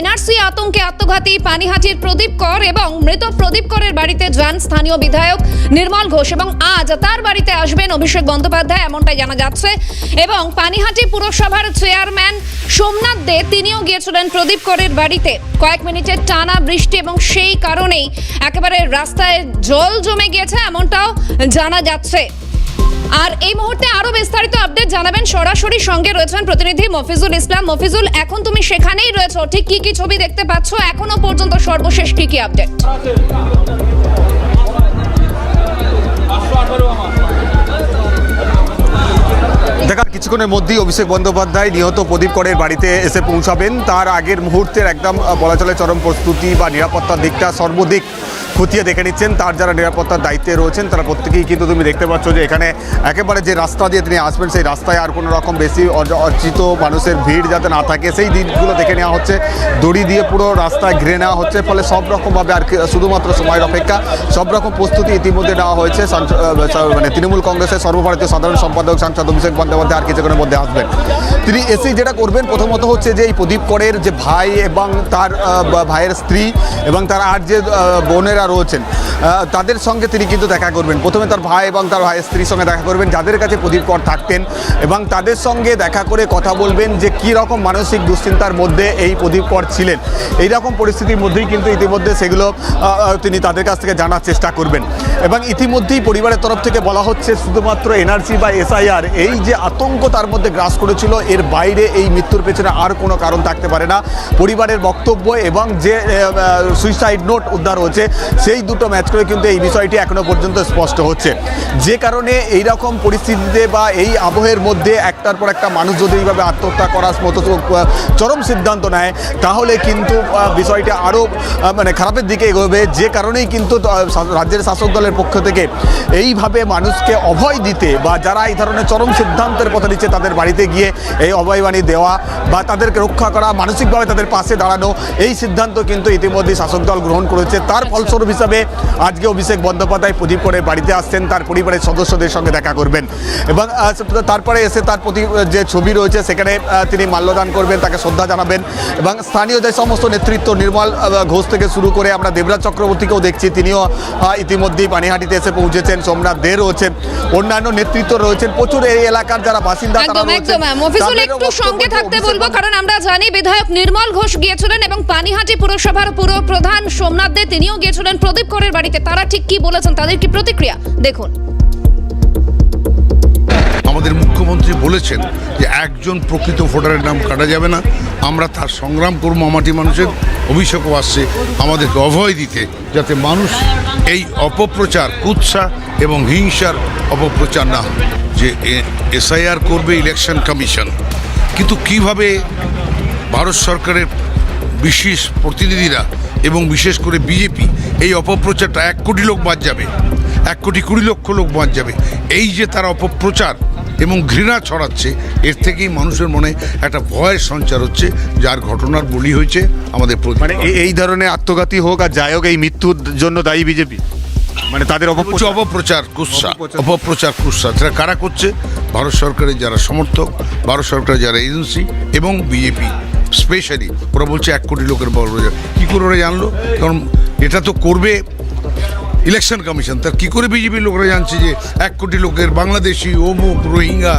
NRC আতঙ্কে আত্মঘাতী পানিহাটির প্রদীপ কর এবং মৃত প্রদীপ করের বাড়িতে যান স্থানীয় বিধায়ক নির্মল ঘোষ এবং আজ তার বাড়িতে আসবেন অভিষেক বন্দ্যোপাধ্যায়, এমনটাই জানা যাচ্ছে। এবং পানিহাটি পুরসভার চেয়ারম্যান সোমনাথ দে, তিনিও গিয়েছিলেন প্রদীপ করের বাড়িতে। কয়েক মিনিটের টানা বৃষ্টি এবং সেই কারণেই একেবারে রাস্তায় জল জমে গিয়েছে, এমনটাও জানা যাচ্ছে। আর এই মুহূর্তে আরও বিস্তারিত আপডেট জানাবেন সরাসরি সঙ্গে রয়েছেন প্রতিনিধি মফিজুল ইসলাম। মফিজুল, এখন তুমি সেখানেই রয়েছো, ঠিক কি কি ছবি দেখতে পাচ্ছ? এখনও পর্যন্ত সর্বশেষ কি কি আপডেট দেখার কিছুক্ষণের মধ্যেই অভিষেক বন্দ্যোপাধ্যায় নিহত প্রদীপ করের বাড়িতে এসে পৌঁছাবেন। তার আগের মুহূর্তের একদম আহ, বলা চলে চরম প্রস্তুতি বা নিরাপত্তার দিকটা সর্বদিক খতিয়ে দেখে নিচ্ছেন। তার যারা নিরাপত্তার দায়িত্বে রয়েছেন তারা প্রত্যেকেই কিন্তু তুমি দেখতে পাচ্ছ যে এখানে একেবারে যে রাস্তা দিয়ে তিনি আসবেন সেই রাস্তায় আর কোনো রকম বেশি অর্চিত মানুষের ভিড় যাতে না থাকে সেই দিকগুলো দেখে নেওয়া হচ্ছে। দড়ি দিয়ে পুরো রাস্তায় ঘিরে নেওয়া হচ্ছে ফলে সব রকমভাবে আর শুধুমাত্র সময়ের অপেক্ষা সব রকম প্রস্তুতি ইতিমধ্যে নেওয়া হয়েছে। মানে তৃণমূল কংগ্রেসের সর্বভারতীয় সাধারণ সম্পাদক সাংসদ অভিষেক বন্দ্যোপাধ্যায় আর কিছুক্ষণের মধ্যে আসবেন। তিনি এসেই যেটা করবেন, প্রথমত হচ্ছে যে এই প্রদীপ করের যে ভাই এবং তার ভাইয়ের স্ত্রী এবং তার আর যে বোনেরা রয়েছেন তাদের সঙ্গে তিনি কিন্তু দেখা করবেন। প্রথমে তার ভাই এবং তার ভাইয়ের স্ত্রীর সঙ্গে দেখা করবেন, যাদের কাছে প্রদীপ কর থাকতেন এবং তাদের সঙ্গে দেখা করে কথা বলবেন যে কী রকম মানসিক দুশ্চিন্তার মধ্যে এই প্রদীপ কর ছিলেন। এই রকম পরিস্থিতির মধ্যেই কিন্তু ইতিমধ্যে সেগুলো তিনি তাদের কাছ থেকে জানার চেষ্টা করবেন। এবং ইতিমধ্যেই পরিবারের তরফ থেকে বলা হচ্ছে, শুধুমাত্র এনআরসি বা এসআইআর এই যে আতঙ্ক তার মধ্যে গ্রাস করেছিল। এর বাইরে এই মৃত্যুর পেছনে আর কোনো কারণ থাকতে পারে না। পরিবারের বক্তব্য এবং যে সুইসাইড নোট উদ্ধার হয়েছে, সেই দুটো ম্যাচ করে কিন্তু এই বিষয়টি এখনও পর্যন্ত স্পষ্ট হচ্ছে। যে কারণে এই রকম পরিস্থিতিতে বা এই আবহের মধ্যে একটার পর একটা মানুষ যদি এইভাবে আত্মহত্যা করার মতো চরম সিদ্ধান্ত নেয়, তাহলে কিন্তু বিষয়টা আরও মানে খারাপের দিকে এগোবে। যে কারণেই কিন্তু রাজ্যের শাসক দলের পক্ষ থেকে এইভাবে মানুষকে অভয় দিতে বা যারা এই ধরনের চরম সিদ্ধান্তের পথে নিচ্ছে তাদের বাড়িতে গিয়ে এই অভয়বাণী দেওয়া বা তাদেরকে রক্ষা করা, মানসিকভাবে তাদের পাশে দাঁড়ানো, এই সিদ্ধান্ত কিন্তু ইতিমধ্যে শাসক দল গ্রহণ করেছে। তার ফলস্বরূপ হিসাবে আজকে অভিষেক বন্দ্যোপাধ্যায় প্রদীপ করে বাড়িতে আসছেন, তার পরিবারের সদস্যদের সঙ্গে দেখা করবেন। এবং তারপরে এসে তার প্রতি যে ছবি রয়েছে, সেখানে তিনি মাল্যদান করবেন, তাকে শ্রদ্ধা জানাবেন। এবং স্থানীয় যে সমস্ত নেতৃত্ব, নির্মল ঘোষ থেকে শুরু করে আমরা দেবরাজ চক্রবর্তীকেও দেখছি, তিনিও ইতিমধ্যেই পানিহাটিতে এসে পৌঁছেছেন, সোমনাথ দে রয়েছেন, অন্যান্য নেতৃত্ব রয়েছেন। প্রচুর এই এলাকার যারা বাসিন্দা তারা একদম একদম মফিজুল একটু সঙ্গে থাকতে বলব কারণ আমরা জানি বিধায়ক নির্মল ঘোষ গিয়েছিলেন এবং পানিহাটি পুরসভার পুরো প্রধান সোমনাথ দে তিনিও গিয়েছিলেন প্রদীপ করের বাড়িতে। তারা ঠিক কি বলেছেন তাদের কি প্রতিক্রিয়া? দেখুন। আমাদের মুখ্যমন্ত্রী বলেছেন যে একজন প্রকৃত ভোটারের নাম কাটা যাবে না। আমরা তার সংগ্রাম করব মামাটি মানুষের। অভিষেকও আসছে আমাদেরকে অভয় দিতে যাতে মানুষ এই অপপ্রচার কুৎসা এবং হিংসার অপপ্রচার না হয়। যে এসআইআর করবে ইলেকশন কমিশন। কিন্তু কীভাবে ভারত সরকারের বিশেষ প্রতিনিধিরা এবং বিশেষ করে বিজেপি এই অপপ্রচারটা এক কোটি লোক বাদ যাবে, এক কোটি কুড়ি লক্ষ লোক বাদ যাবে, এই যে তারা অপপ্রচার এবং ঘৃণা ছড়াচ্ছে, এর থেকেই মানুষের মনে একটা ভয়ের সঞ্চার হচ্ছে, যার ঘটনার বলি হয়েছে আমাদের মানে এই- এই ধরনের আত্মঘাতী হোক আর যাই হোক, এই মৃত্যুর জন্য দায়ী বিজেপি? মানে তাদের অপপ্রচার। অপপ্রচার কুৎসা। অপপ্রচার। কুৎসা। সেটা কারা করছে? ভারত সরকারের যারা সমর্থক ভারত সরকারের যারা এজেন্সি এবং বিজেপি স্পেশালি ওরা বলছে এক কোটি লোকের বড় রোজা কী করে ওরা জানলো? কারণ এটা তো করবে ইলেকশন কমিশন তার কি করে বিজেপির লোকরা জানছে যে এক কোটি লোকের বাংলাদেশি, অমুক, রোহিঙ্গা,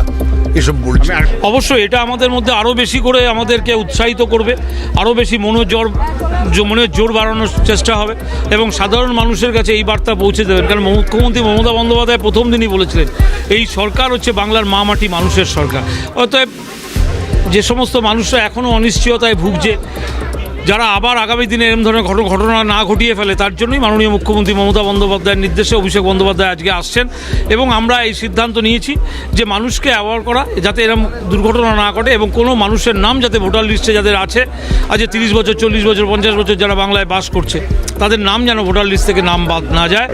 এসব বলছে? অবশ্যই এটা আমাদের মধ্যে আরও বেশি করে আমাদেরকে উৎসাহিত করবে আরও বেশি মনোজোর মনের জোর বাড়ানোর চেষ্টা হবে এবং সাধারণ মানুষের কাছে এই বার্তা পৌঁছে দেবেন। কারণ মুখ্যমন্ত্রী মমতা বন্দ্যোপাধ্যায় প্রথম দিনই বলেছিলেন, এই সরকার হচ্ছে বাংলার মা মাটি মানুষের সরকার। অতএব যে সমস্ত মানুষরা এখনও অনিশ্চয়তায় ভুগছে যারা আবার আগামী দিনে এরম ধরনের ঘট- ঘটনা না ঘটিয়ে ফেলে, তার জন্যই মাননীয় মুখ্যমন্ত্রী মমতা বন্দ্যোপাধ্যায়ের নির্দেশে অভিষেক বন্দ্যোপাধ্যায় আজকে আসছেন এবং আমরা এই সিদ্ধান্ত নিয়েছি যে মানুষকে অ্যাওয়ার করা, যাতে এরম দুর্ঘটনা না ঘটে এবং কোনো মানুষের নাম যাতে ভোটার লিস্টে যাদের আছে, আজ তিরিশ বছর, চল্লিশ বছর, পঞ্চাশ বছর যারা বাংলায় বাস করছে, তাদের নাম যেন ভোটার লিস্ট থেকে নাম বাদ না যায়।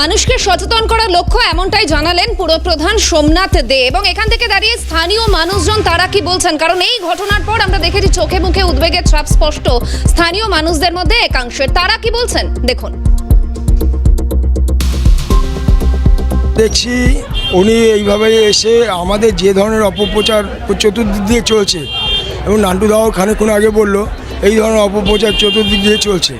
মানুষকে সচেতন করার লক্ষ্য এমনটাই জানালেন পুরপ্রধান সোমনাথ দে। এবং এখান থেকে দাঁড়িয়ে স্থানীয় মানুষজন, তারা কি বলছেন? কারণ এই ঘটনার পর আমরা দেখেছি চোখে মুখে উদ্বেগের ছাপ স্পষ্ট স্থানীয় মানুষদের মধ্যে একাংশের তারা কি বলছেন? দেখুন। দেখছি উনি এইভাবে এসে আমাদের যে ধরনের অপপ্রচার চতুর্দিক দিয়ে চলছে, এবং নান্টু দাও খানিক্ষণ আগে বলল, এই ধরনের অপপ্রচার চতুর্দিক দিয়ে চলছে।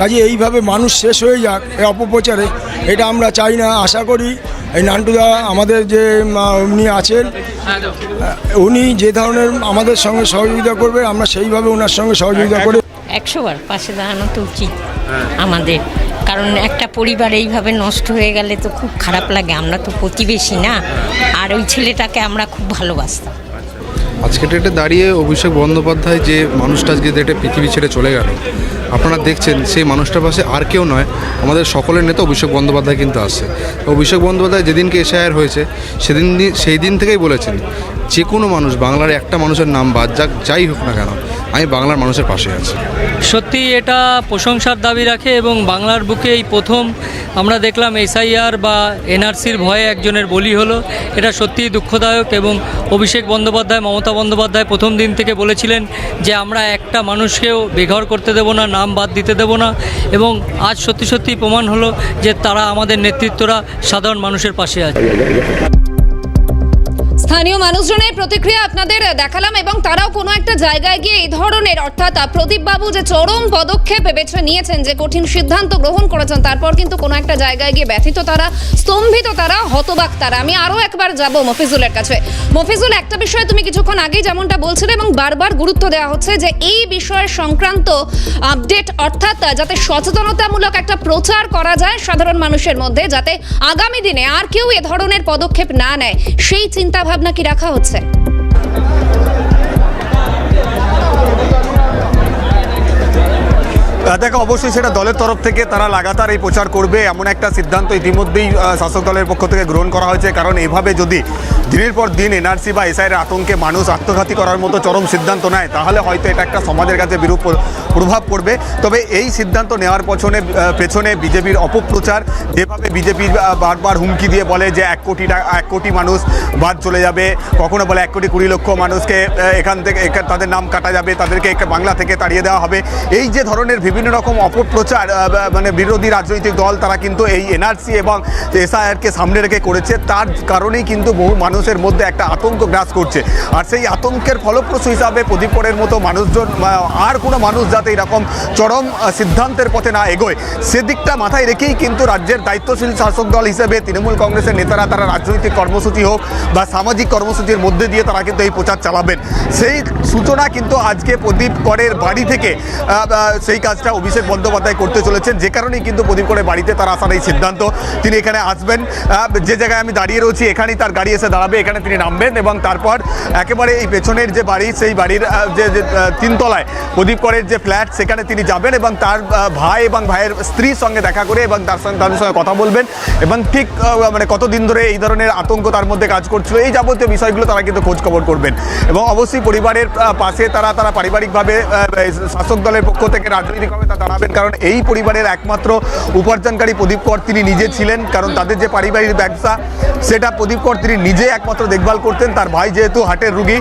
কাজে এইভাবে মানুষ শেষ হয়ে যাক এই অপপ্রচারে, এটা আমরা চাই না, আশা করি। এই নান্টুদা আমাদের যে উনি আছেন উনি যে ধরনের আমাদের সঙ্গে সহযোগিতা করবে, আমরা সেইভাবে ওনার সঙ্গে সহযোগিতা করে একশোবার পাশে দাঁড়ানো তো উচিত আমাদের। কারণ একটা পরিবার এইভাবে নষ্ট হয়ে গেলে তো খুব খারাপ লাগে, আমরা তো প্রতিবেশী না। আর ওই ছেলেটাকে আমরা খুব ভালোবাসতাম। আজকে ডেটে দাঁড়িয়ে অভিষেক বন্দ্যোপাধ্যায় যে মানুষটা আজকে ডেটে পৃথিবী ছেড়ে চলে গেল, আপনারা দেখছেন সেই মানুষটার পাশে আর কেউ নয়, আমাদের সকলের নেতা অভিষেক বন্দ্যোপাধ্যায় কিন্তু আসছে অভিষেক বন্দ্যোপাধ্যায় যেদিনকে এশায়ার হয়েছে, সেদিন সেই দিন থেকেই বলেছেন, যে কোনো মানুষ, বাংলার একটা মানুষের নাম বাদ যাক, যাই হোক না কেন আমি বাংলার মানুষের পাশে আছি। সত্যি এটা প্রশংসার দাবি রাখে এবং বাংলার বুকে এই প্রথম আমরা দেখলাম এসআইআর বা এনআরসির ভয়ে একজনের বলি হলো। এটা সত্যিই দুঃখদায়ক এবং অভিষেক বন্দ্যোপাধ্যায়, মমতা বন্দ্যোপাধ্যায় প্রথম দিন থেকে বলেছিলেন যে আমরা একটা মানুষকেও বেঘর করতে দেব না, নাম বাদ দিতে দেব না এবং আজ সত্যি সত্যি প্রমাণ হলো যে তারা আমাদের নেতৃত্বরা সাধারণ মানুষের পাশে আছে। স্থানীয় মানুষজনের প্রতিক্রিয়া আপনাদের দেখালাম এবং তারাও কোনো একটা জায়গায় গিয়ে এই ধরনের, অর্থাৎ প্রদীপ বাবু যে চরম পদক্ষেপ বেছে নিয়েছেন, যে কঠিন সিদ্ধান্ত গ্রহণ করেছেন, তারপর কিন্তু কোনো একটা জায়গায় গিয়ে ব্যথিত তারা, স্তম্ভিত তারা, হতবাক তারা। আমি আরও একবার যাব মফিজুলের কাছে। মফিজুল, একটা বিষয়ে তুমি কিছুক্ষণ আগেই যেমনটা বলছিলে এবং বারবার গুরুত্ব দেওয়া হচ্ছে যে এই বিষয়ের সংক্রান্ত আপডেট, অর্থাৎ যাতে সচেতনতামূলক একটা প্রচার করা যায় সাধারণ মানুষের মধ্যে, যাতে আগামী দিনে আর কেউ এ ধরনের পদক্ষেপ না নেয়, সেই চিন্তা ভাবনা কি রাখা হচ্ছে? দেখো, অবশ্যই সেটা দলের তরফ থেকে তারা লাগাতার এই প্রচার করবে, এমন একটা সিদ্ধান্ত ইতিমধ্যেই শাসক দলের পক্ষ থেকে গ্রহণ করা হয়েছে। কারণ এভাবে যদি দিনের পর দিন এনআরসি বা এসআইয়ের আতঙ্কে মানুষ আত্মঘাতী করার মতো চরম সিদ্ধান্ত নেয়, তাহলে হয়তো এটা একটা সমাজের কাছে বিরূপ প্রভাব পড়বে। তবে এই সিদ্ধান্ত নেওয়ার পছনে পেছনে বিজেপির অপপ্রচার, যেভাবে বিজেপি বারবার হুমকি দিয়ে বলে যে এক কোটি টাকা, এক কোটি মানুষ বাদ চলে যাবে, কখনো বলে এক কোটি কুড়ি লক্ষ মানুষকে এখান থেকে তাদের নাম কাটা যাবে, তাদেরকে বাংলা থেকে তাড়িয়ে দেওয়া হবে। এই যে ধরনের বিভিন্ন রকম অপপ্রচার মানে বিরোধী রাজনৈতিক দল তারা কিন্তু এই এনআরসি এবং এসআইআরকে সামনে রেখে করেছে। তার কারণেই কিন্তু বহু মানুষের মধ্যে একটা আতঙ্ক গ্রাস করছে। আর সেই আতঙ্কের ফলপ্রসূ হিসাবে প্রদীপরের মতো মানুষজন আর কোনো মানুষ যাতে এরকম চরম সিদ্ধান্তের পথে না এগোয়। সেদিকটা মাথায় রেখেই কিন্তু রাজ্যের দায়িত্বশীল শাসক দল হিসেবে তৃণমূল কংগ্রেসের নেতারা তারা রাজনৈতিক কর্মসূচি হোক বা সামাজিক কর্মসূচির মধ্যে দিয়ে তারা কিন্তু এই প্রচার চালাবেন। সেই সূচনা কিন্তু আজকে প্রদীপ করের বাড়ি থেকে সেই সেই কাজটা অভিষেক বন্দ্যোপাধ্যায় করতে চলেছেন। যে কারণেই কিন্তু প্রদীপ করের বাড়িতে তার আসার এই সিদ্ধান্ত তিনি এখানে আসবেন। যে জায়গায় আমি দাঁড়িয়ে রয়েছি, এখানেই তার গাড়ি এসে দাঁড়াবে। এখানে তিনি নামবেন এবং তারপর একেবারে এই পেছনের যে বাড়ি, সেই বাড়ির যে তিনতলায় প্রদীপ করের যে ফ্ল্যাট, সেখানে তিনি যাবেন এবং তার ভাই এবং ভাইয়ের স্ত্রীর সঙ্গে দেখা করে এবং তার সঙ্গে, তাদের সঙ্গে কথা বলবেন এবং ঠিক মানে কতদিন ধরে এই ধরনের আতঙ্ক তার মধ্যে কাজ করছিল, এই যাবতীয় বিষয়গুলো তারা কিন্তু খোঁজ খবর করবেন। এবং অবশ্যই পরিবারের পাশে তারা তারা পারিবারিকভাবে শাসক দলের পক্ষ থেকে রাজনৈতিকভাবে তা দাঁড়াবেন কারণ এই পরিবারের একমাত্র উপার্জনকারী প্রদীপ কর তিনি নিজে ছিলেন কারণ তাদের যে পারিবারিক ব্যবসা সেটা প্রদীপ কর তিনি নিজে একমাত্র দেখভাল করতেন তার ভাই যেহেতু হার্টের রুগী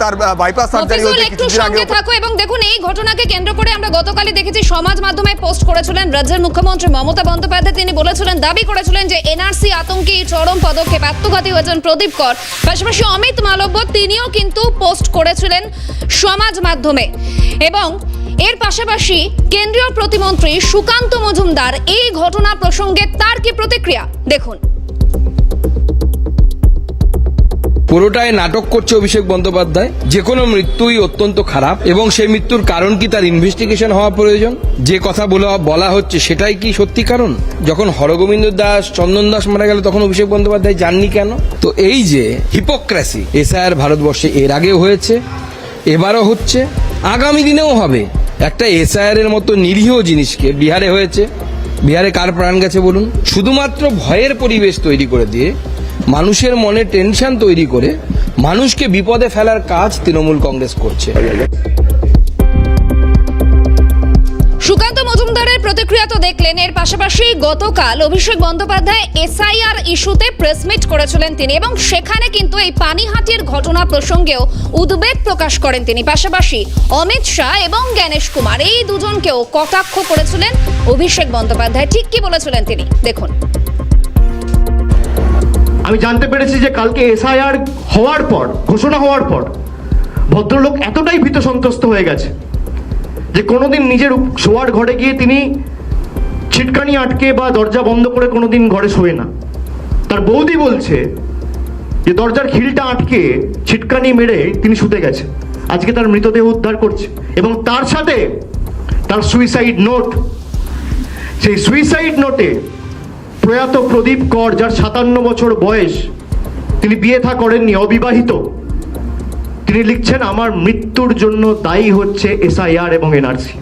তার বাইপাস সার্জারি হয়েছে একটু কিছুদিন আগে থাকো এবং দেখুন এই ঘটনাকে কেন্দ্র করে আমরা গতকালই দেখেছি সমাজ মাধ্যমে পোস্ট করেছিলেন রাজ্যের মুখ্যমন্ত্রী মমতা বন্দ্যোপাধ্যায় তিনি বলেছিলেন দাবি করেছিলেন যে এনআরসি আতঙ্কে চরম পদক্ষেপ আত্মঘাতী হয়েছেন প্রদীপ কর পাশাপাশি অমিত মালব্য তিনিও কিন্তু পোস্ট করেছিলেন সমাজ মাধ্যমে। এবং এর পাশাপাশি কেন্দ্রীয় প্রতিমন্ত্রী সুকান্ত মজুমদার এই ঘটনা প্রসঙ্গে তার কি প্রতিক্রিয়া? দেখুন। পুরোটাই নাটক করছে অভিষেক বন্দ্যোপাধ্যায়। যে কোনো মৃত্যুই অত্যন্ত খারাপ এবং সেই মৃত্যুর কারণ কি তার ইনভেস্টিগেশন হওয়া প্রয়োজন? যে কথা বলা বলা হচ্ছে সেটাই কি সত্যি কারণ? যখন হরগোবিন্দ দাস, চন্দন দাস মারা গেল, তখন অভিষেক বন্দ্যোপাধ্যায় জাননি কেন? তো এই যে হিপোক্রেসি এসআইআর ভারতবর্ষে এর আগেও হয়েছে, এবারও হচ্ছে, আগামী দিনেও হবে। একটা এসআইআর এর মতো নিরীহ জিনিসকে বিহারে হয়েছে। বিহারে কার প্রাণ গেছে বলুন? শুধুমাত্র ভয়ের পরিবেশ তৈরি করে দিয়ে, মানুষের মনে টেনশন তৈরি করে, মানুষকে বিপদে ফেলার কাজ তৃণমূল কংগ্রেস করছে। প্রতিক্রিয়া তো দেখলেন। এর পাশাপাশি গতকাল অভিষেক বন্দ্যোপাধ্যায় এসআইআর ইস্যুতে প্রেস মিট করেছিলেন তিনি এবং সেখানে কিন্তু এই পানিহাটির ঘটনা প্রসঙ্গেও উদ্বেগ প্রকাশ করেন তিনি। পাশাপাশি অমিত শাহ এবং জ্ঞানেশ কুমার এই দুজনকেও কটাক্ষ করেছিলেন অভিষেক বন্দ্যোপাধ্যায়। ঠিক কি বলেছিলেন তিনি? দেখুন। আমি জানতে পেরেছি যে কালকে এসআইআর হওয়ার পর, ঘোষণা হওয়ার পর ভদ্রলোক এতটাই ভীত সন্ত্রস্ত হয়ে গেছে। যে কোনোদিন নিজের শোয়ার ঘরে গিয়ে তিনি ছিটকানি আটকে বা দরজা বন্ধ করে কোনোদিন ঘরে শোয়ে না। তার বৌদি বলছে যে দরজার খিলটা আটকে ছিটকানি মেরে তিনি শুতে গেছে আজকে তার মৃতদেহ উদ্ধার করছে এবং তার সাথে তার সুইসাইড নোট সেই সুইসাইড নোটে প্রয়াত প্রদীপ কর, যার সাতান্ন বছর বয়স তিনি বিয়ে থা করেননি, অবিবাহিত। তিনি লিখছেন, আমার মৃত্যুর জন্য দায়ী হচ্ছে এসআইআর এবং এনআরসি।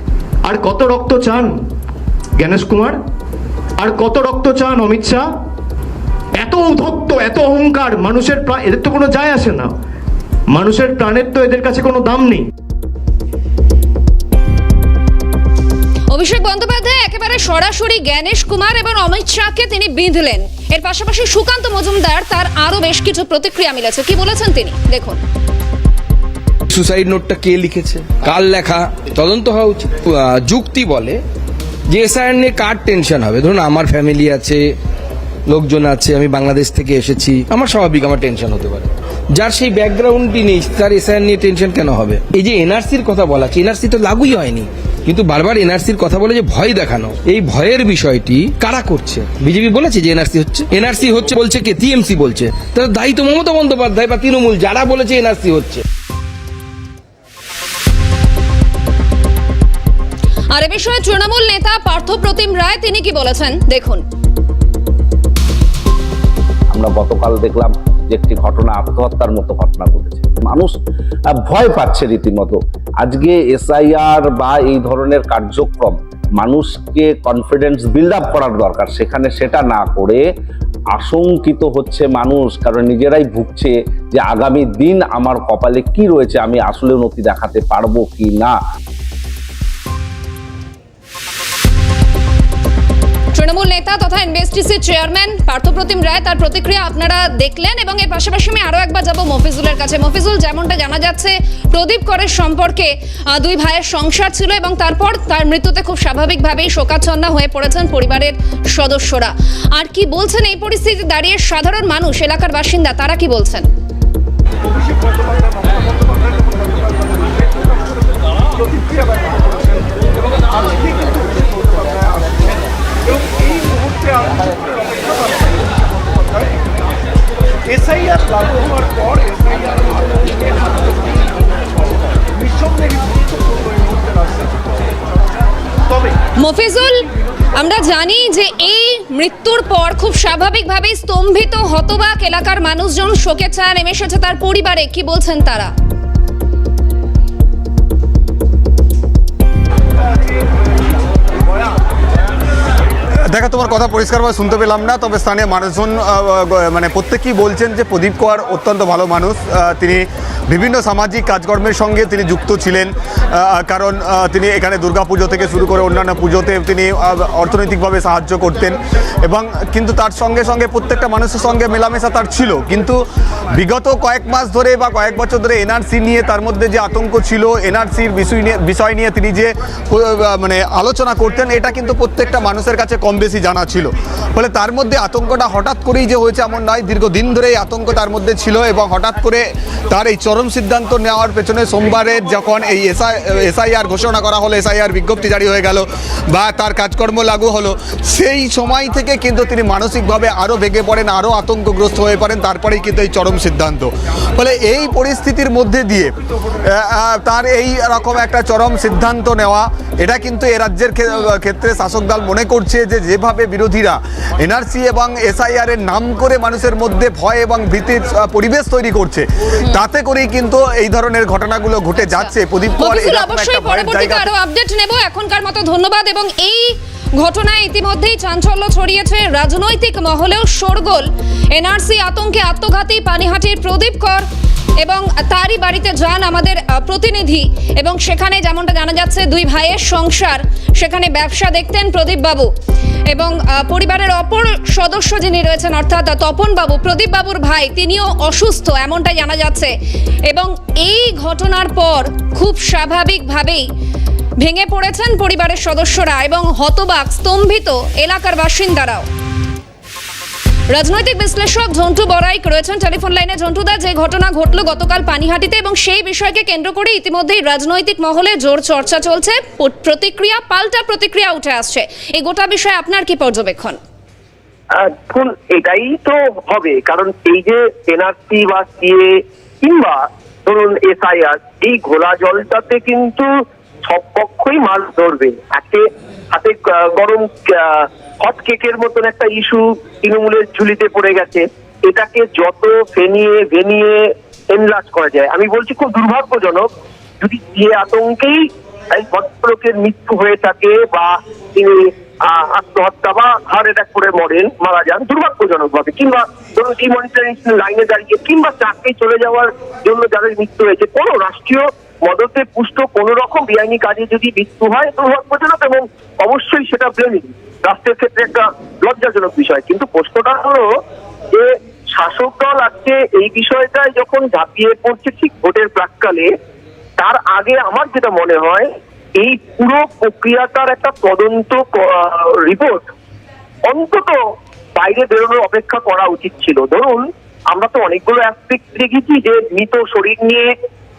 আর কত রক্ত চান, জ্ঞানেশ কুমার? আর কত রক্ত চান, অমিত শাহ? এত উদ্ধত্ত, এত অহংকার, মানুষের প্রাণ এদের তো কোনো যায় আসে না। মানুষের প্রাণের তো এদের কাছে কোনো দাম নেই। অভিষেক বন্দ্যোপাধ্যায় একেবারে সরাসরি জ্ঞানেশ কুমার এবং অমিত শাহকে তিনি বিঁধলেন। এর পাশাপাশি সুকান্ত মজুমদার তার আরও বেশ কিছু প্রতিক্রিয়া মিলেছে। কি বলেছেন তিনি? দেখুন। সুসাইড নোটটা কে লিখেছে? কার লেখা? তদন্ত হওয়া উচিত। যুক্তি বলে যে এসআইআর নিয়ে কার টেনশন হবে? ধরুন, আমার ফ্যামিলি আছে, লোকজন আছে, আমি বাংলাদেশ থেকে এসেছি, আমার স্বাভাবিক আমার টেনশন হতে পারে। যার সেই ব্যাকগ্রাউন্ডটি নেই, তার এসআইআর নিয়ে টেনশন কেন হবে? এই যে এনআরসির কথা বলা আছে এনআরসি তো লাগুই হয়নি, কিন্তু বারবার এনআরসির কথা বলে যে ভয় দেখানো, এই ভয়ের বিষয়টি কারা করছে? বিজেপি বলেছে যে এনআরসি হচ্ছে। এনআরসি হচ্ছে বলছে কে? টিএমসি বলছে। তার দায়িত্ব মমতা বন্দ্যোপাধ্যায় বা তৃণমূল, যারা বলেছে এনআরসি হচ্ছে। আর এ বিষয়ে তৃণমূল নেতা পার্থপ্রতিম রায় তিনি কি বলেছেন? দেখুন। আমরা গতকাল দেখলাম যে একটি ঘটনা আত্মহত্যার মতো ঘটনা ঘটেছে। মানুষ ভয় পাচ্ছে রীতিমতো। আজকে এসআইআর বা এই ধরনের কার্যক্রম মানুষকে কনফিডেন্স বিল্ড আপ করার দরকার। সেখানে সেটা না করে আশঙ্কিত হচ্ছে মানুষ, কারণ নিজেরাই ভুগছে যে আগামী দিন আমার কপালে কি রয়েছে, আমি আসলে নথি দেখাতে পারব কি না। তৃণমূল নেতা তথা এনবিএসটিসি চেয়ারম্যান পার্থপ্রতিম রায় তার প্রতিক্রিয়া আপনারা দেখলেন এবং এর পাশাপাশি আমি আরও একবার যাব মফিজুলের কাছে। মফিজুল, যেমনটা জানা যাচ্ছে, প্রদীপ করের সম্পর্কে দুই ভাইয়ের সংসার ছিল এবং তারপর তার মৃত্যুতে খুব স্বাভাবিকভাবেই শোকাচ্ছন্ন হয়ে পড়েছেন পরিবারের সদস্যরা। আর কি বলছেন এই পরিস্থিতি দাঁড়িয়ে সাধারণ মানুষ, এলাকার বাসিন্দা, তারা কি বলছেন? মফিজুল, আমরা জানি যে এই মৃত্যুর পর খুব স্বাভাবিকভাবেই স্তম্ভিত হতবাক এলাকার মানুষজন শোকে ছায়া নেমে এসেছে তার পরিবারে। কি বলছেন তারা? দেখা, তোমার কথা পরিষ্কারভাবে শুনতে পেলাম না, তবে স্থানীয় মানুষজন মানে প্রত্যেকেই বলছেন যে প্রদীপ কর অত্যন্ত ভালো মানুষ। তিনি বিভিন্ন সামাজিক কাজকর্মের সঙ্গে তিনি যুক্ত ছিলেন কারণ তিনি এখানে দুর্গাপুজো থেকে শুরু করে অন্যান্য পুজোতে তিনি অর্থনৈতিকভাবে সাহায্য করতেন এবং কিন্তু তার সঙ্গে সঙ্গে প্রত্যেকটা মানুষের সঙ্গে মেলামেশা তার ছিল। কিন্তু বিগত কয়েক মাস ধরে বা কয়েক বছর ধরে এনআরসি নিয়ে তার মধ্যে যে আতঙ্ক ছিল, এনআরসির বিষয় নিয়ে বিষয় নিয়ে তিনি যে মানে আলোচনা করতেন, এটা কিন্তু প্রত্যেকটা মানুষের কাছে কম বেশি জানা ছিল। ফলে তার মধ্যে আতঙ্কটা হঠাৎ করেই যে হয়েছে এমন নয়, দীর্ঘদিন ধরে এই আতঙ্ক তার মধ্যে ছিল এবং হঠাৎ করে তার এই চরম সিদ্ধান্ত নেওয়ার পেছনে সোমবারে যখন এই এসআই, এসআইআর ঘোষণা করা হলো, এসআইআর বিজ্ঞপ্তি জারি হয়ে গেল বা তার কাজকর্ম লাগু হলো, সেই সময় থেকে কিন্তু তিনি মানসিকভাবে আরও ভেঙে পড়েন আরও আতঙ্কগ্রস্ত হয়ে পড়েন, তারপরেই কিন্তু এই চরম সিদ্ধান্ত। ফলে এই পরিস্থিতির মধ্যে দিয়ে তার এই রকম একটা চরম সিদ্ধান্ত নেওয়া, এটা কিন্তু এ রাজ্যের ক্ষেত্রে শাসক দল মনে করছে যে যেভাবে বিরোধীরা এনআরসি এবং এসআইআর এর নাম করে মানুষের মধ্যে ভয় এবং ভীতির পরিবেশ তৈরি করছে তাতে করেই কিন্তু এই ধরনের ঘটনাগুলো ঘটে যাচ্ছে। প্রদীপ অবশ্যই পরবর্তীতে আরও আপডেট নেব। এখনকার মতো ধন্যবাদ এবং এই ঘটনায় ইতিমধ্যেই চাঞ্চল্য ছড়িয়েছে রাজনৈতিক মহলেও শোরগোল। এনআরসি আতঙ্কে আত্মঘাতী পানিহাটির প্রদীপ কর এবং তারই বাড়িতে যান আমাদের প্রতিনিধি। এবং সেখানে যেমনটা জানা যাচ্ছে দুই ভাইয়ের সংসার। সেখানে ব্যবসা দেখতেন প্রদীপ বাবু এবং পরিবারের অপর সদস্য যিনি রয়েছেন, অর্থাৎ তপন বাবু, প্রদীপ বাবুর ভাই, তিনিও অসুস্থ, এমনটাই জানা যাচ্ছে। এবং এই ঘটনার পর খুব স্বাভাবিকভাবেই ভেঙে পড়েছেন পরিবারের সদস্যরা এবং হতবাক, স্তম্ভিত এলাকার বাসিন্দারাও। রাজনৈতিক বিশ্লেষক ঝন্টু বড়াইক রয়েছেন টেলিফোন লাইনে। ঝন্টুদা যে ঘটনা ঘটলো গতকাল পানিহাটিতে এবং সেই বিষয়কে কেন্দ্র করে ইতিমধ্যেই রাজনৈতিক মহলে জোর চর্চা চলছে। প্রতিক্রিয়া, পাল্টা প্রতিক্রিয়া উঠে আসছে। এই গোটা বিষয়ে আপনার কি পর্যবেক্ষণ? এখন এটাই তো হবে। কারণ এই যে এনআরসি বা সিএ কিংবা ধরুন এসআইআর, এই ঘোলা জলটাতে কিন্তু সব পক্ষই মাছ ধরবে। একে হাতে গরম হট কেকের মতন একটা ইস্যু তৃণমূলের ঝুলিতে পড়ে গেছে। এটাকে যত ফেনিয়ে, ভেনিয়ে এনলাজ করা যায়। আমি বলছি খুব দুর্ভাগ্যজনক, যদি যে আতঙ্কেই এই ভদ্রলোকের মৃত্যু হয়ে থাকে বা তিনি আত্মহত্যা বা হার্ট অ্যাটাক করে মরেন, মারা যান দুর্ভাগ্যজনক ভাবে কিংবা ধরুন ডিমনিটারিং লাইনে দাঁড়িয়ে, কিংবা চাকরি চলে যাওয়ার জন্য যাদের মৃত্যু হয়েছে, কোনো রাষ্ট্রীয় মদতে পুষ্ট কোন রকম বেআইনি কাজে যদি মৃত্যু হয়, দুর্ভাগ্যজনক এবং অবশ্যই সেটা ব্লেমিং রাষ্ট্রের ক্ষেত্রে একটা লজ্জাজনক বিষয়। কিন্তু প্রশ্নটা হলো যে শাসক দল আজকে এই বিষয়টায় যখন ঝাঁপিয়ে পড়ছে ঠিক ভোটের প্রাককালে, তার আগে আমার যেটা মনে হয়, এই পুরো প্রক্রিয়াটার একটা তদন্ত রিপোর্ট অন্তত বাইরে বেরোনোর অপেক্ষা করা উচিত ছিল। ধরুন, আমরা তো অনেকগুলো অ্যাসপেক্ট দেখেছি যে মৃত শরীর নিয়ে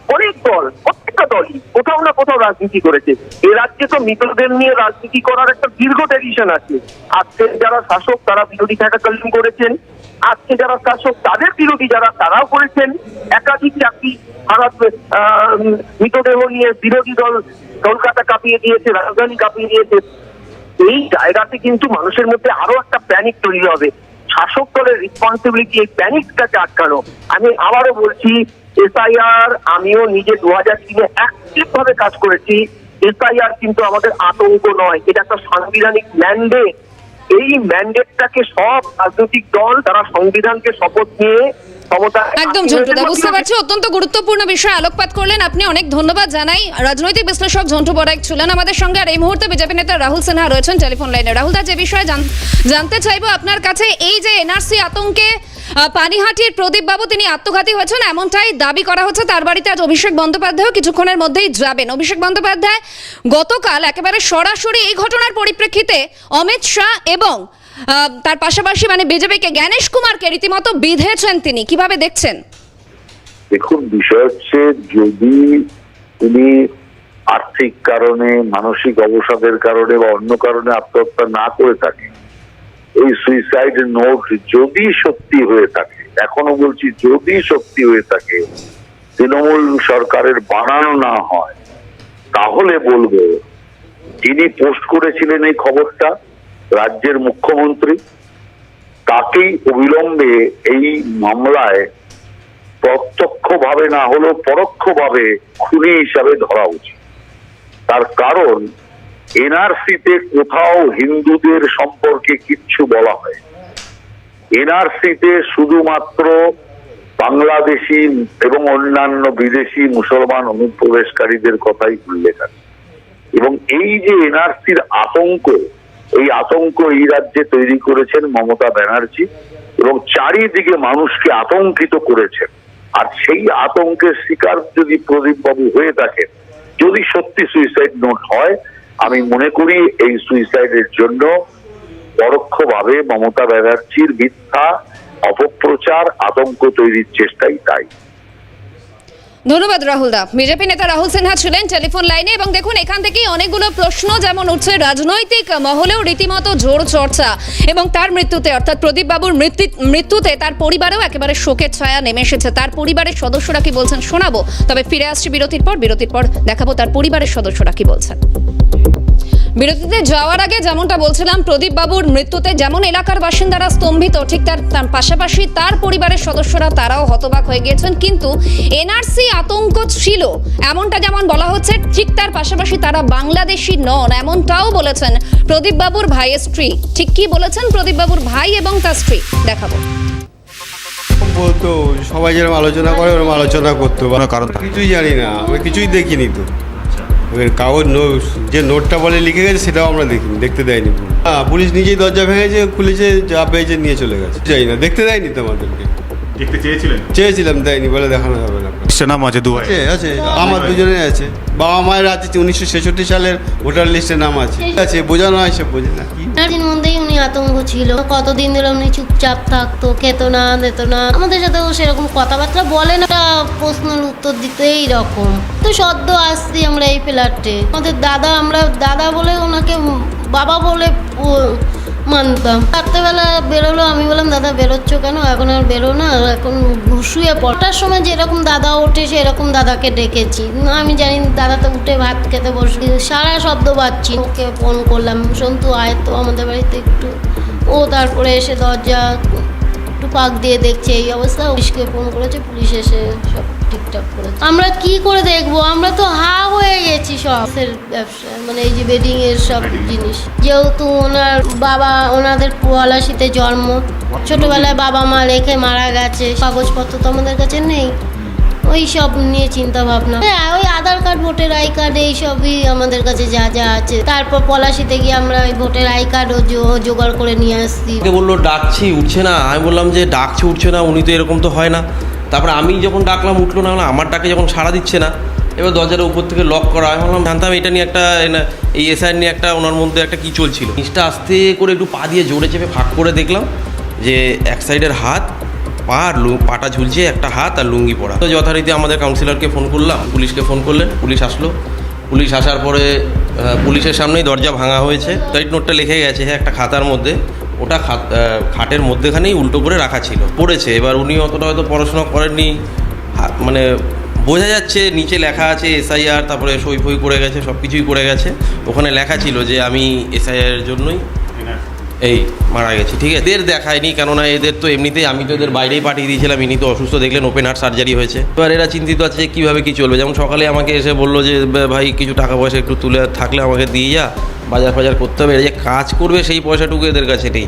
অনেক দল প্রত্যেকটা দলই কোথাও না কোথাও রাজনীতি করেছে। এ রাজ্যে তো মৃতদের নিয়ে রাজনীতি করার একটা দীর্ঘ ট্র্যাডিশন আছে। আজকে যারা শাসক তারা বিরোধী থাকাকালীন করেছেন। আজকে যারা শাসক তাদের বিরোধী যারা তারাও করেছেন। একাধিক চাকরি আহ, মৃতদেহ নিয়ে বিরোধী দল কলকাতা কাঁপিয়ে দিয়েছে রাজধানী কাঁপিয়ে দিয়েছে। এই জায়গাতে কিন্তু মানুষের মধ্যে আরও একটা প্যানিক তৈরি হবে। শাসক দলের রেসপন্সিবিলিটি এই প্যানিকটাকে আটকানো। আমি আবারও বলছি এসআইআর, আমিও নিজে দু হাজার তিনে অ্যাক্টিভ ভাবে কাজ করেছি। এসআইআর কিন্তু আমাদের আতঙ্ক নয়। এটা একটা সাংবিধানিক ম্যান্ডেট এই ম্যান্ডেটটাকে সব রাজনৈতিক দল, তারা সংবিধানকে শপথ নিয়ে ক্ষমতা একদম ঝন্টুদা বুঝতে পারছি অত্যন্ত গুরুত্বপূর্ণ বিষয়ে আলোকপাত করলেন। আপনি অনেক ধন্যবাদ জানাই। রাজনৈতিক বিশ্লেষক ঝন্টু বড়াইক ছিলেন আমাদের সঙ্গে আর এই মুহূর্তে বিজেপি নেতা রাহুল সিনহা রয়েছেন টেলিফোন লাইনে। রাহুল দা যে বিষয়ে জানতে চাইব আপনার কাছে এই যে এনআরসি আতঙ্কে পানিহাটির প্রদীপ বাবু তিনি আত্মঘাতী হয়েছেন এমনটাই দাবি করা হচ্ছে। তার বাড়িতে আজ অভিষেক বন্দ্যোপাধ্যায় কিছুক্ষণের মধ্যেই যাবেন। অভিষেক বন্দ্যোপাধ্যায় গতকাল একেবারে সরাসরি এই ঘটনার পরিপ্রেক্ষিতে অমিত শাহ এবং তার পাশাপাশি মানে বিজেপিকে জ্ঞানেশ কুমারকে রীতিমতো বিধেছেন তিনি। কীভাবে দেখছেন? দেখুন, বিষয় হচ্ছে যদি তিনি আর্থিক কারণে, মানসিক অবসাদের কারণে বা অন্য কারণে আত্মহত্যা না করে থাকে, এই সুইসাইড নোট যদি সত্যি হয়ে থাকে, এখনও বলছি যদি সত্যি হয়ে থাকে, তৃণমূল সরকারের বানানো না হয়, তাহলে বলব, তিনি পোস্ট করেছিলেন এই খবরটা। রাজ্যের মুখ্যমন্ত্রী তাকেই অবিলম্বে এই মামলায় প্রত্যক্ষভাবে না হলেও পরোক্ষভাবে খুনি হিসাবে ধরা উচিত। তার কারণ, এনআরসিতে কোথাও হিন্দুদের সম্পর্কে কিচ্ছু বলা হয় এনআরসিতে শুধুমাত্র বাংলাদেশি এবং অন্যান্য বিদেশি মুসলমান অনুপ্রবেশকারীদের কথাই উল্লেখ আছে। এবং এই যে এনআরসির আতঙ্ক এই আতঙ্ক এই রাজ্যে তৈরি করেছেন মমতা ব্যানার্জি এবং চারিদিকে মানুষকে আতঙ্কিত করেছেন। আর সেই আতঙ্কের শিকার যদি প্রদীপ বাবু হয়ে থাকেন, যদি সত্যি সুইসাইড নোট হয়, আমি মনে করি এই সুইসাইডের জন্য পরোক্ষভাবে মমতা ব্যানার্জির মিথ্যা, অপপ্রচার, আতঙ্ক তৈরির চেষ্টাই তাই। ধন্যবাদ রাহুল দা। বিজেপি নেতা রাহুল সিনহা ছিলেন টেলিফোন লাইনে এবং দেখুন, এখান থেকেই অনেকগুলো প্রশ্ন যেমন উঠছে, রাজনৈতিক মহলেও রীতিমতো জোর চর্চা এবং তার মৃত্যুতে, অর্থাৎ প্রদীপ বাবুর মৃত্যুতে তার পরিবারেও একেবারে শোকের ছায়া নেমে এসেছে। তার পরিবারের সদস্যরা কি বলছেন শোনাবো, তবে ফিরে আসছি বিরতির পর বিরতির পর দেখাবো তার পরিবারের সদস্যরা কি বলছেন। বিরতিতে যাওয়ার আগে যেমনটা বলছিলাম প্রদীপ বাবুর মৃত্যুতে যেমন এলাকার বাসিন্দারা স্তম্ভিত ঠিক তার তার পাশাপাশি তার পরিবারের সদস্যরা তারাও হতবাক হয়ে গিয়েছেন। কিন্তু এনআরসি আতঙ্ক ছিল এমনটা যেমন বলা হচ্ছে ঠিক তার পাশাপাশি তারা বাংলাদেশি নন এমনটাও বলেছেন প্রদীপ বাবুর ভাইয়ের স্ত্রী। ঠিক কি বলেছেন প্রদীপ বাবুর ভাই এবং তার স্ত্রী? দেখাবো। বলতো সবাই যেরকম আলোচনা করে ওরকম আলোচনা করতো। কারণ কিছুই জানি না আমি কিছুই দেখিনি তো। কাগজ নোট যে নোটটা বলে লিখে গেছে সেটাও আমরা দেখিনি দেখতে দেয়নি। হ্যাঁ পুলিশ নিজেই দরজা ভেঙেছে খুলেছে যা পেয়েছে নিয়ে চলে গেছে। যাই না দেখতে দেয়নি তো আমাদেরকে দেখতে চেয়েছিলেন? চেয়েছিলাম দেয়নি বলে দেখানো যাবে না। লিস্টে নাম আছে দু আছে আছে আমার দুজনে আছে। বাবা মায়ের আছে উনিশশো ছেষট্টি সালের ভোটার লিস্টে নাম আছে। ঠিক আছে বোঝানো হয় সব বোঝে না। কি? এনার্জির মধ্যেই উনি আতঙ্ক ছিল। কতদিন ধরে উনি চুপচাপ থাকতো খেত না দিত না। আমাদের সাথেও সেরকম কথাবার্তা বলে না একটা প্রশ্নের উত্তর দিতে এইরকম তো সদ্য আসছি আমরা এই ফ্ল্যাটে। আমাদের দাদা আমরা দাদা বলে ওনাকে বাবা বলে মানতাম। রাত্রেবেলা বেরোলো, আমি বললাম, দাদা, বেরোচ্ছ কেন? এখন আর বেরো না এখন শুয়ে পড়ার সময় যেরকম দাদা ওঠে, সেরকম দাদাকে ডেকেছি। আমি জানি দাদা তো উঠে ভাত খেতে বসে সারা শব্দ পাচ্ছি। ওকে ফোন করলাম, সন্তু, আয় তো, আমাদের বাড়িতে একটু। ও তারপরে এসে দরজা একটু পাক দিয়ে দেখছে, এই অবস্থা। পুলিশকে ফোন করেছে, পুলিশ এসে সব ঠিকঠাক করেছে আমরা কি করে দেখব? আমরা তো হা হয়ে গেছি সব। ব্যবসা মানে এই যে বেডিং এর সব জিনিস। যেহেতু ওনার বাবা ওনাদের পলাশিতে জন্ম। ছোটবেলায় বাবা মা রেখে মারা গেছে। কাগজপত্র তো আমাদের কাছে নেই। ওই সব নিয়ে চিন্তা ভাবনা। হ্যাঁ ওই আধার কার্ড ভোটের আই কার্ড এই সবই আমাদের কাছে যা যা আছে। তারপর পলাশিতে গিয়ে আমরা ওই ভোটের আই কার্ডও জোগাড় করে নিয়ে আসছি। বলল ডাকছি উঠছে না। আমি বললাম যে ডাকছে উঠছে না। উনি তো এরকম তো হয় না। তারপরে আমি যখন ডাকলাম, উঠল না আমার ডাকে যখন সাড়া দিচ্ছে না। এবার দরজার উপর থেকে লক করা আমি ভাবলাম জানতাম এটা নিয়ে একটা এই এসআই নিয়ে একটা ওনার মধ্যে একটা কী চলছিল? জিনিসটা আস্তে করে একটু পা দিয়ে জোরে চেপে ফাঁক করে দেখলাম যে এক সাইডের হাত, পা আর পাটা ঝুলছে একটা হাত আর লুঙ্গি পরা। তো যথারীতি আমাদের কাউন্সিলরকে ফোন করলাম, পুলিশকে ফোন করলেন, পুলিশ আসলো। পুলিশ আসার পরে পুলিশের সামনেই দরজা ভাঙা হয়েছে। গাইড নোটটা লিখে গেছে হ্যাঁ একটা খাতার মধ্যে। ওটা খাট খাটের মধ্যেখানেই উল্টো করে রাখা ছিল, পড়েছে। এবার উনি অতটা হয়তো পড়াশোনা করেননি। মানে বোঝা যাচ্ছে নিচে লেখা আছে এসআইআর, তারপরে সই ফই করে গেছে সব কিছুই করে গেছে। ওখানে লেখা ছিল যে আমি এসআইআর জন্যই এই, মারা গেছে, ঠিক আছে? এদের দেখায়নি, কেননা এদের তো এমনিতেই, আমি তো এদের বাইরেই পাঠিয়ে দিয়েছিলাম, ইনি তো অসুস্থ দেখলেন ওপেন হার্ট সার্জারি হয়েছে। এবার এরা চিন্তিত আছে যে কীভাবে কী চলবে। যেমন সকালে আমাকে এসে বলল যে ভাই, কিছু টাকা পয়সা একটু তুলে থাকলে আমাকে দিয়ে যা, বাজার ফাজার করতে হবে। এরা যে কাজ করবে, সেই পয়সাটুকু এদের কাছে নেই।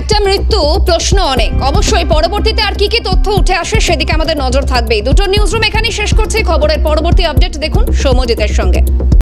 একটা মৃত্যু, প্রশ্ন অনেক। অবশ্যই পরবর্তীতে আর কি কি তথ্য উঠে আসে, সেদিকে আমাদের নজর থাকবেই। দুটো নিউজ রুম এখানেই শেষ করছি। খবরের পরবর্তী আপডেট দেখুন সৌমজিতের সঙ্গে।